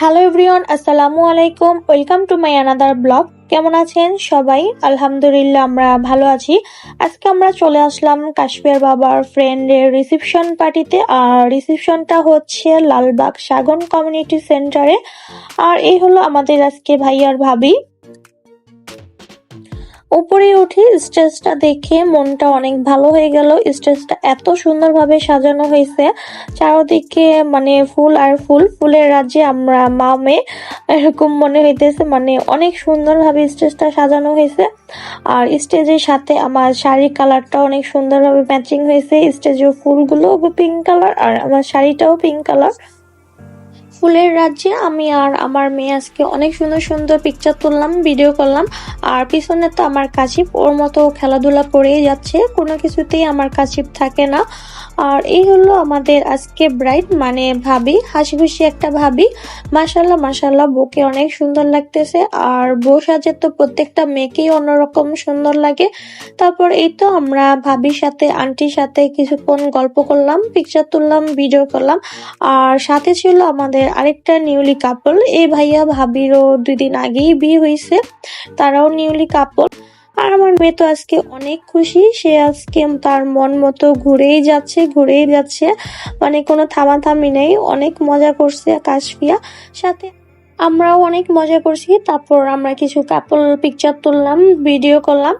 Hello everyone আসসালামু আলাইকুম welcome to my another blog কেমন আছেন সবাই? আলহামদুলিল্লাহ, আমরা ভালো আছি। আজকে আমরা চলে আসলাম কাশ্মীর বাবার ফ্রেন্ডের রিসিপশন পার্টিতে আর রিসিপশনটা হচ্ছে লালবাগ সাগন কমিউনিটি সেন্টারে আর এই হলো আমাদের আজকে ভাইয়ার ভাবি। উপরে উঠে স্টেজটা দেখে মনটা অনেক ভালো হয়ে গেল। স্টেজটা এত সুন্দরভাবে সাজানো হয়েছে। চারদিকে মানে ফুল আর ফুল, ফুলের রাজ্যে আমরা মা মেয়ে এরকম মনে হইতেছে। মানে অনেক সুন্দরভাবে স্টেজটা সাজানো হয়েছে। আর স্টেজের সাথে আমার শাড়ির কালারটা অনেক সুন্দরভাবে ম্যাচিং হয়েছে। স্টেজের ফুলগুলো পিঙ্ক কালার আর আমার শাড়িটাও পিঙ্ক কালার ফুলের রাজ্যে আমি আর আমার মেয়ে আজকে অনেক সুন্দর সুন্দর পিকচার তুললাম ভিডিও করলাম। আর পিছনে তো আমার কাছিপ ওর মতো খেলাধুলা করেই যাচ্ছে, কোনো কিছুতেই আমার কাছিপ থাকে না। আর এই হলো আমাদের আজকে ব্রাইট মানে ভাবি হাসি খুশি একটা ভাবি। মাসাল্লাহ মাসাল্লাহ বউকে অনেক সুন্দর লাগতেছে। আর বউ সাজে তো প্রত্যেকটা মেয়েকেই অন্যরকম সুন্দর লাগে। তারপর এই তো আমরা ভাবির সাথে, আন্টির সাথে কিছুক্ষণ গল্প করলাম পিকচার তুললাম ভিডিও করলাম। আর সাথে ছিল আমাদের আরেকটা নিউলি কাপল এই ভাইয়া ভাবিরও দুই দিন আগেই বিয়ে হয়েছে, তারাও নিউলি কাপল আর আমার মেয়ে তো আজকে অনেক খুশি, সে আজকে তার মন মতো ঘুরেই যাচ্ছে ঘুরেই যাচ্ছে। মানে কোনো থামাথামি নেই, অনেক মজা করছে কাশফিয়া। সাথে আমরাও অনেক মজা করছি, তারপর আমরা কিছু কাপল পিকচার তুললাম ভিডিও করলাম।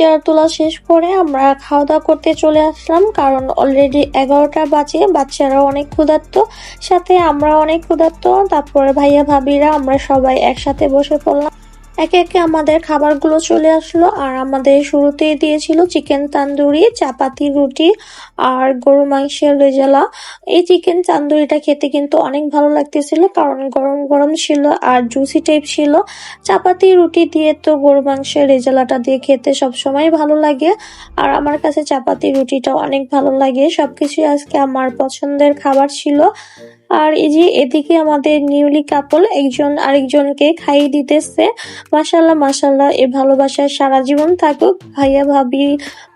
পিকচার তোলা শেষ করে আমরা খাওয়া দাওয়া করতে চলে আসলাম, কারণ অলরেডি এগারোটা বাজে বাচ্চারা অনেক ক্ষুধার্ত। সাথে আমরা অনেক ক্ষুধার্ত, তারপরে ভাইয়া ভাবিরা আমরা সবাই একসাথে বসে পড়লাম। একে একে আমাদের খাবারগুলো চলে আসলো। আর আমাদের শুরুতেই দিয়েছিল চিকেন তান্দুরি, চাপাতি রুটি আর গরু মাংসের রেজালা। এই চিকেন তান্দুরিটা খেতে কিন্তু অনেক ভালো লাগতেছিল, কারণ গরম গরম ছিল আর জুসি টাইপ ছিল। চাপাতি রুটি দিয়ে তো গরু মাংসের রেজালাটা দিয়ে খেতে সবসময় ভালো লাগে। আর আমার কাছে চাপাতি রুটিটা অনেক ভালো লাগে। সবকিছুই আজকে আমার পছন্দের খাবার ছিল। আর এই যে এদিকে আমাদের নিউলি কাপল একজন আরেকজনকে খাইয়ে দিতেছে। মাসাল্লাহ মাসাল্লাহ এ ভালোবাসা সারা জীবন থাকুক। ভাইয়া, ভাবি,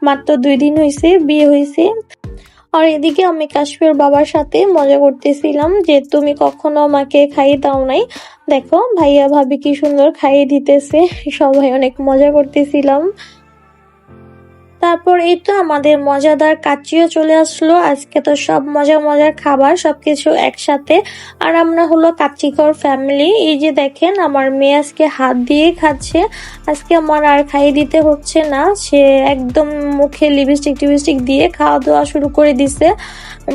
মাত্র দুই দিন হয়েছে বিয়ে হয়েছে আর এদিকে আমি কাশ্মীর বাবার সাথে মজা করতেছিলাম যে তুমি কখনো আমাকে খাইয়ে দাও নাই। দেখো, ভাইয়া, ভাবি কি সুন্দর খাইয়ে দিতেছে। সবাই অনেক মজা করতেছিলাম। তারপর এই তো আমাদের মজাদার কাচিও চলে আসলো। আজকে তো সব মজা মজার খাবার, সবকিছু একসাথে। আর আমরা হলো কাচ্চিকর ফ্যামিলি এই যে দেখেন, আমার মেয়ে আজকে হাত দিয়ে খাচ্ছে। আজকে আমার আর খাইয়ে দিতে হচ্ছে না। সে একদম মুখে লিপস্টিক টিপস্টিক দিয়ে খাওয়া দাওয়া শুরু করে দিছে।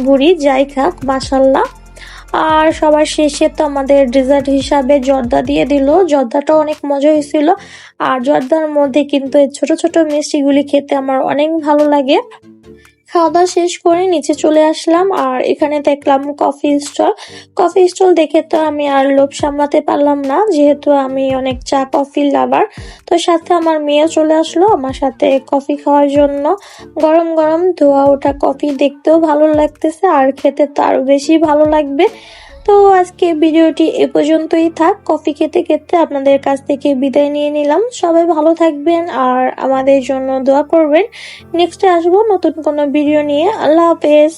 বুড়ি, যাই খাক মাসাল্লাহ আর সবার শেষে তো আমাদের ডেজার্ট হিসাবে জর্দা দিয়ে দিল। জর্দাটা অনেক মজা হয়েছিল। আর জর্দার মধ্যে কিন্তু এই ছোট ছোট মিষ্টিগুলি খেতে আমার অনেক ভালো লাগে। খাওয়া দাওয়া শেষ করে নিচে চলে আসলাম। আর এখানে দেখলাম কফি স্টল কফি স্টল দেখে তো আমি আর লোভ সামলাতে পারলাম না, যেহেতু আমি অনেক চা কফি লাভার তো সাথে আমার মেয়ে চলে আসলো আমার সাথে কফি খাওয়ার জন্য। গরম গরম ধোয়া ওঠা কফি দেখতেও ভালো লাগতেছে, আর খেতে তো আরও বেশি ভালো লাগবে। তো আজকে ভিডিওটি এ পর্যন্তই থাক। কফি খেতে খেতে আপনাদের কাছ থেকে বিদায় নিয়ে নিলাম। সবাই ভালো থাকবেন আর আমাদের জন্য দোয়া করবেন। নেক্সটে আসব নতুন কোনো ভিডিও নিয়ে। আল্লাহ হাফেজ।